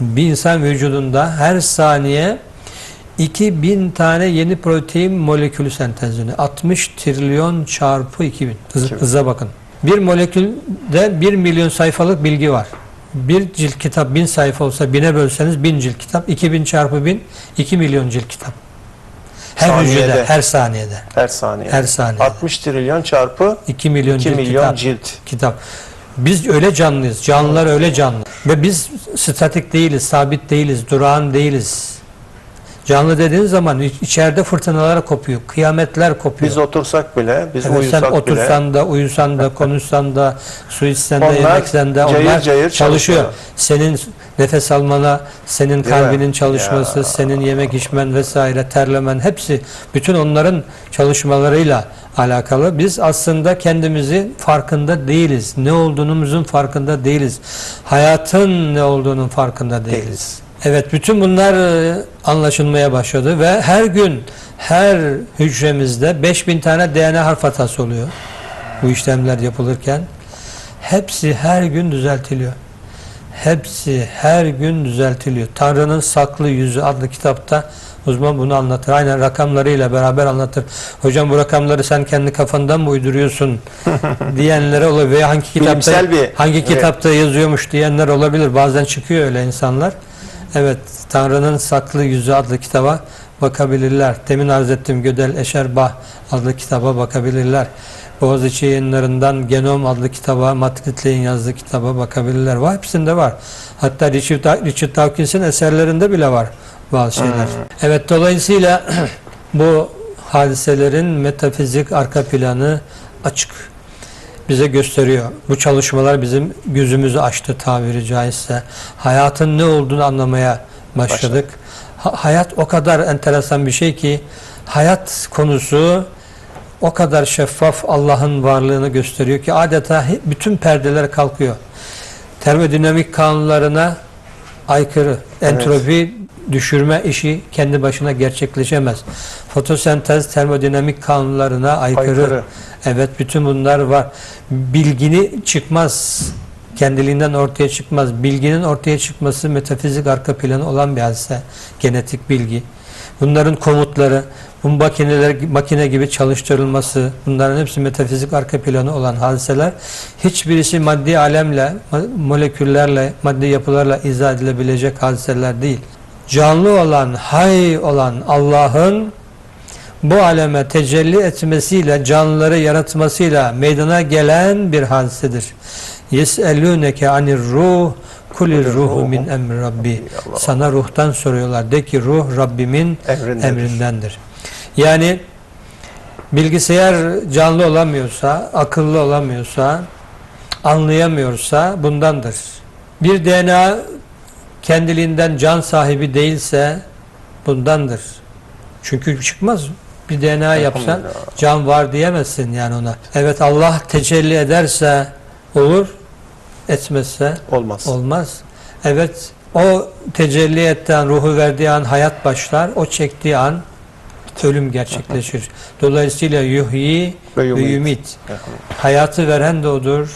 Bir insan vücudunda her saniye 2000 tane yeni protein molekülü sentezleniyor. 60 trilyon çarpı 2000. Hız, hıza bakın. Bir molekülde 1 milyon sayfalık bilgi var. Bir cilt kitap 1000 sayfa olsa 1000'e bölseniz 1000 cilt kitap. 2000 çarpı 1000 2 milyon cilt kitap. Her Saniyede. hücrede, her saniyede. Her saniye. Her saniyede. 60 trilyon çarpı 2 milyon 2 cilt milyon kitap. cilt. kitap. Biz öyle canlıyız. Canlılar öyle canlı. Ve biz statik değiliz, sabit değiliz, durağan değiliz. Canlı dediğin zaman iç- içeride fırtınalar kopuyor, kıyametler kopuyor. Biz otursak bile, biz Evet, sen uyusak bile otursan da, uyusan da, konuşsan da, su içsen de, yemeksen de cayır onlar cayır çalışıyor. çalışıyor. Senin nefes almana, senin Değil mi? kalbinin çalışması, Ya. senin yemek içmen vesaire, terlemen hepsi bütün onların çalışmalarıyla alakalı. Biz aslında kendimizi farkında değiliz. Ne olduğumuzun farkında değiliz. Hayatın ne olduğunun farkında değiliz. Değiliz. Evet bütün bunlar e, anlaşılmaya başladı ve her gün her hücremizde 5000 tane DNA harf hatası oluyor. Bu işlemler yapılırken hepsi her gün düzeltiliyor. Hepsi her gün düzeltiliyor. Tanrı'nın Saklı Yüzü adlı kitapta uzman bunu anlatır. Aynen rakamlarıyla beraber anlatır. Hocam bu rakamları sen kendi kafandan mı uyduruyorsun diyenlere olabilir. Veya hangi kitapta, Bilimsel bir- hangi evet. kitapta yazıyormuş diyenler olabilir. Bazen çıkıyor öyle insanlar. Evet, Tanrı'nın Saklı Yüzü adlı kitaba bakabilirler. Demin arz ettiğim Gödel Eşerbah adlı kitaba bakabilirler. Boğaziçi yayınlarından Genom adlı kitaba, Matt yazdığı kitaba bakabilirler. Var, hepsinde var. Hatta Richard, Richard Dawkins'in eserlerinde bile var bazı şeyler. Evet, dolayısıyla bu hadiselerin metafizik arka planı açık bize gösteriyor. Bu çalışmalar bizim gözümüzü açtı tabiri caizse. Hayatın ne olduğunu anlamaya başladık. Ha- hayat o kadar enteresan bir şey ki hayat konusu o kadar şeffaf Allah'ın varlığını gösteriyor ki adeta bütün perdeler kalkıyor. Termodinamik kanunlarına aykırı. Entropi düşürme işi kendi başına gerçekleşemez. Fotosentez termodinamik kanunlarına aykırı. Aykırı. Evet bütün bunlar var. Bilgini çıkmaz. Kendiliğinden ortaya çıkmaz. Bilginin ortaya çıkması metafizik arka planı olan bir hadise. Genetik bilgi. Bunların komutları, bu makineler makine gibi çalıştırılması, bunların hepsi metafizik arka planı olan hadiseler. Hiçbirisi maddi alemle, moleküllerle, maddi yapılarla izah edilebilecek hadiseler değil. Canlı olan, hay olan Allah'ın bu aleme tecelli etmesiyle, canlıları yaratmasıyla meydana gelen bir hadisedir. Yes'elûneke anir ruh kulir ruhu min emri rabbi. Sana ruhtan soruyorlar. De ki ruh Rabbimin Emrindedir. emrindendir. Yani bilgisayar canlı olamıyorsa, akıllı olamıyorsa, anlayamıyorsa bundandır. Bir DNA kendiliğinden can sahibi değilse bundandır. Çünkü çıkmaz. Bir DNA yapsan can var diyemezsin yani ona. Evet Allah tecelli ederse olur, etmezse Olmaz. olmaz. Evet o tecelli ettiği an, ruhu verdiği an hayat başlar. O çektiği an ölüm gerçekleşir. Dolayısıyla yuhyi Ve yumit. Hayatı veren de odur,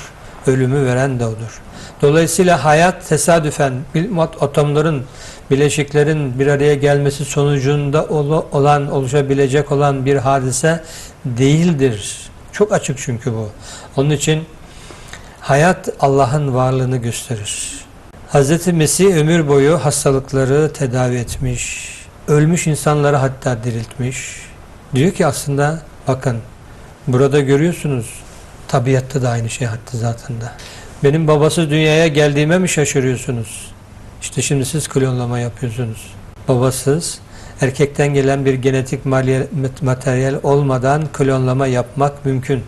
ölümü veren de odur. Dolayısıyla hayat tesadüfen atomların, bileşiklerin bir araya gelmesi sonucunda olan, oluşabilecek olan bir hadise değildir. Çok açık çünkü bu. Onun için hayat Allah'ın varlığını gösterir. Hz. Mesih ömür boyu hastalıkları tedavi etmiş, ölmüş insanları hatta diriltmiş. Diyor ki aslında bakın burada görüyorsunuz tabiatta da aynı şey hatta zatında. Benim babasız dünyaya geldiğime mi şaşırıyorsunuz? İşte şimdi siz klonlama yapıyorsunuz. Babasız, erkekten gelen bir genetik materyal olmadan klonlama yapmak mümkün.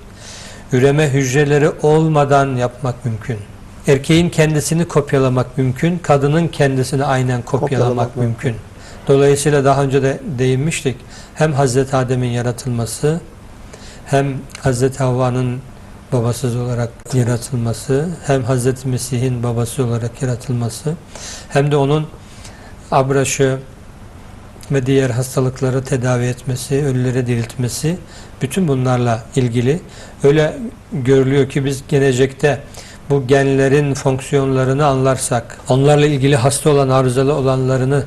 Üreme hücreleri olmadan yapmak mümkün. Erkeğin kendisini kopyalamak mümkün, kadının kendisini aynen kopyalamak, Kopyalamak mümkün. Dolayısıyla daha önce de değinmiştik. Hem Hazreti Adem'in yaratılması, hem Hazreti Havva'nın babasız olarak yaratılması, hem Hazreti Mesih'in babası olarak yaratılması, hem de onun abraşı ve diğer hastalıkları tedavi etmesi, ölüleri diriltmesi, bütün bunlarla ilgili. Öyle görülüyor ki biz gelecekte bu genlerin fonksiyonlarını anlarsak, onlarla ilgili hasta olan, arızalı olanlarını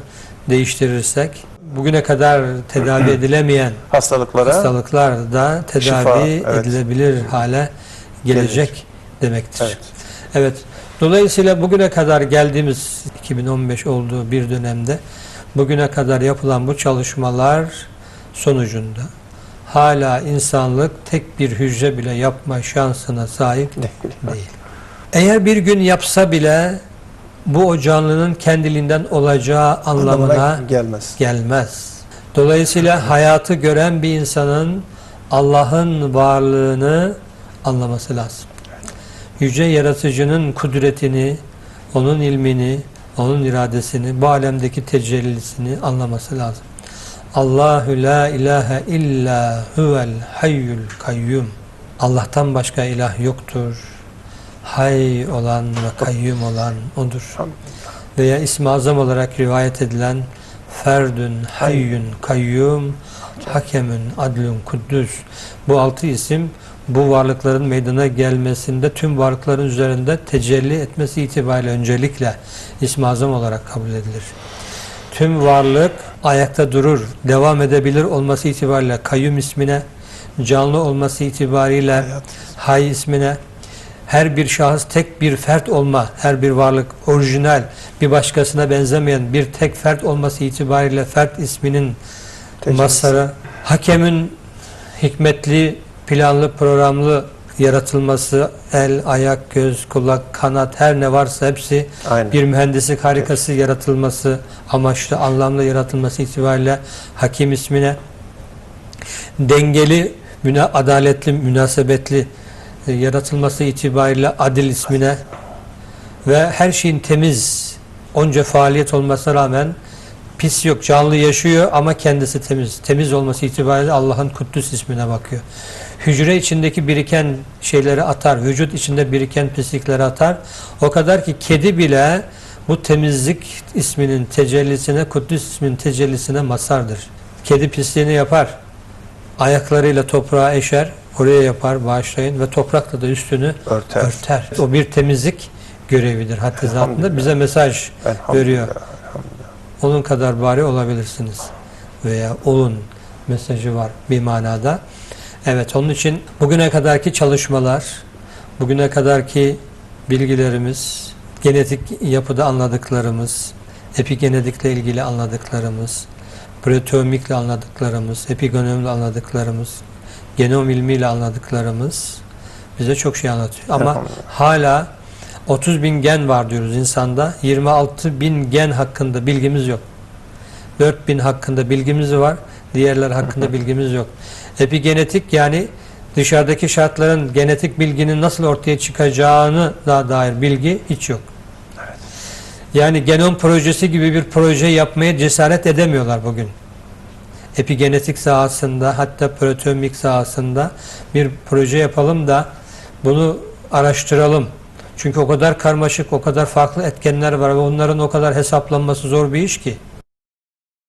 değiştirirsek, bugüne kadar tedavi edilemeyen Hastalıklara hastalıklar da tedavi Şifa, evet. edilebilir hale gelecek demektir. Evet. Evet. Dolayısıyla bugüne kadar geldiğimiz 2015 olduğu bir dönemde bugüne kadar yapılan bu çalışmalar sonucunda hala insanlık tek bir hücre bile yapma şansına sahip değil. Eğer bir gün yapsa bile bu o canlının kendiliğinden olacağı anlamına gelmez. gelmez. Dolayısıyla hayatı gören bir insanın Allah'ın varlığını anlaması lazım. Yüce Yaratıcı'nın kudretini, onun ilmini, onun iradesini, bu alemdeki tecellisini anlaması lazım. Allahu la ilahe illa huvel hayyul kayyum. Allah'tan başka ilah yoktur. Hay olan ve kayyum olan odur veya ismi azam olarak rivayet edilen Ferdün, Hayyün, Kayyum, Hakemün, Adlün, Kuddüs. Bu altı isim bu varlıkların meydana gelmesinde tüm varlıkların üzerinde tecelli etmesi itibariyle öncelikle ismi azam olarak kabul edilir. Tüm varlık ayakta durur, devam edebilir olması itibariyle kayyum ismine, canlı olması itibariyle hay ismine, her bir şahıs tek bir fert olma, her bir varlık orijinal, bir başkasına benzemeyen bir tek fert olması itibariyle fert isminin Tecellisi. masarı, hakemin hikmetli, planlı, programlı yaratılması, el, ayak, göz, kulak, kanat her ne varsa hepsi Aynen. bir mühendislik harikası yaratılması, amaçlı, anlamlı yaratılması itibariyle hakim ismine dengeli, müna, adaletli, münasebetli yaratılması itibariyle adil ismine ve her şeyin temiz, onca faaliyet olmasına rağmen pis yok, canlı yaşıyor ama kendisi temiz. Temiz olması itibariyle Allah'ın Kuddüs ismine bakıyor. Hücre içindeki biriken şeyleri atar, vücut içinde biriken pislikleri atar. O kadar ki kedi bile bu temizlik isminin tecellisine, Kuddüs isminin tecellisine mazhardır. Kedi pisliğini yapar. Ayaklarıyla toprağa eşer, oraya yapar, bağışlayın ve toprakla da üstünü Örter. örter. O bir temizlik görevidir haddi zatında. Elhamdülillah. Bize mesaj Elhamdülillah. veriyor. Onun kadar bari olabilirsiniz. Veya olun mesajı var bir manada. Evet onun için bugüne kadarki çalışmalar, bugüne kadarki bilgilerimiz, genetik yapıda anladıklarımız, epigenetikle ilgili anladıklarımız, proteomikle anladıklarımız, epigenomle anladıklarımız, genom ilmiyle anladıklarımız bize çok şey anlatıyor. Ama hala 30 bin gen var diyoruz insanda. 26 bin gen hakkında bilgimiz yok. 4 bin hakkında bilgimiz var. Diğerler hakkında bilgimiz yok. Epigenetik yani dışarıdaki şartların genetik bilginin nasıl ortaya çıkacağını da dair bilgi hiç yok. Yani genom projesi gibi bir proje yapmaya cesaret edemiyorlar bugün. Epigenetik sahasında hatta proteomik sahasında bir proje yapalım da bunu araştıralım. Çünkü o kadar karmaşık, o kadar farklı etkenler var ve onların o kadar hesaplanması zor bir iş ki.